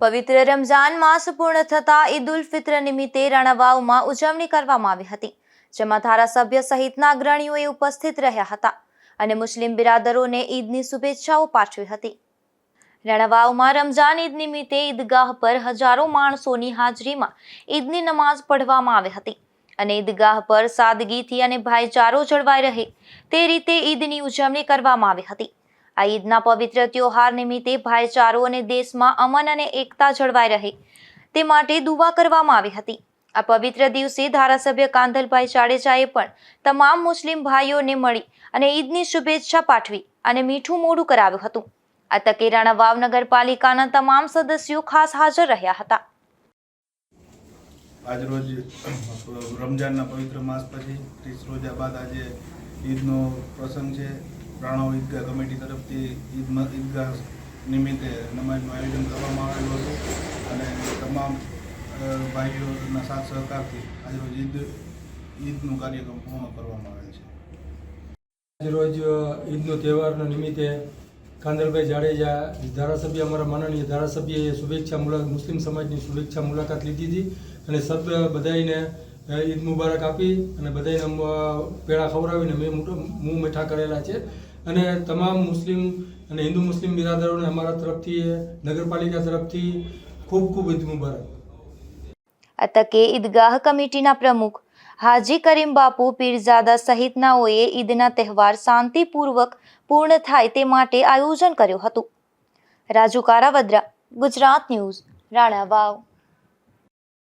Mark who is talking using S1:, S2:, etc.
S1: પવિત્ર રમઝાન માસ પૂર્ણ થતા ઈદ ઉલ ફિત્ર નિમિત્તે રણવાવમાં ઉજવણી કરવામાં આવી હતી, જેમાં ધારાસભ્ય સહિતના અગ્રણીઓએ ઉપસ્થિત રહ્યા હતા અને મુસ્લિમ બિરાદરોને ઈદની શુભેચ્છાઓ પાઠવી હતી. રણવાવમાં રમઝાન ઈદ નિમિત્તે ઈદગાહ પર હજારો માણસોની હાજરીમાં ઈદની નમાઝ પઢવામાં આવી હતી અને ઈદગાહ પર સાદગીથી અને ભાઈચારો જળવાઈ રહે તે રીતે ઈદની ઉજવણી કરવામાં આવી હતી. આ ઈદના પવિત્ર ત્યોહાર નિમિત્તે ભાઈચારો અને દેશમાં અમન અને એકતા જળવાઈ રહે. તે માટે દુવા કરવામાં આવી હતી. આ પવિત્ર દિવસે ધારાસભ્ય કાંધલભાઈ જાડેજાએ પણ તમામ મુસ્લિમ ભાઈઓને મળી અને ઈદની શુભેચ્છા પાઠવી અને મીઠું મોઢું કરાવ્યું હતું. આ તકે રાણાવાવ નગરપાલિકાના તમામ સદસ્યો ખાસ હાજર રહ્યા હતા.
S2: આજરોજ રમજાનના પવિત્ર માસ પછી ત્રીસ રોજા બાદ આજે ઈદનો પ્રસંગ છે. રાણાઓ ઈદગાહ કમિટી તરફથી ઈદ ઈદગાહ નિમિત્તે નમાજનું આયોજન કરવામાં આવેલું હતું. અને તમામ ભાઈઓના સાથ સહકારથી આજરોજ ઈદ, ઈદનું કાર્યક્રમ પૂર્ણ કરવામાં આવેલ છે.
S3: આજરોજ ઈદનો તહેવારના નિમિત્તે કાંદલભાઈ જાડેજા ધારાસભ્ય, અમારા માનનીય ધારાસભ્યએ શુભેચ્છા મુલાકાત મુસ્લિમ સમાજની શુભેચ્છા મુલાકાત લીધી હતી. અને સબ બધાઈને ઈદ મુબારક આપી અને બધાને પેડા ખવડાવીને મેં મું મીઠા કરેલા છે. અને તમામ મુસ્લિમ અને હિન્દુ મુસ્લિમ બિરાદરોને અમારા તરફથી નગરપાલિકા તરફથી ખૂબ ખૂબ ઈદ મુબારક.
S1: આ તકે ઈદગાહ કમિટીના પ્રમુખ હાજી કરીમ બાપુ પીરઝાદા સહિતનાઓએ ઈદના તહેવાર શાંતિપૂર્વક પૂર્ણ થાય તે માટે આયોજન કર્યું હતું. રાજુ કારાવદ્રા ગુજરાત ન્યૂઝ, રાણાવાવ.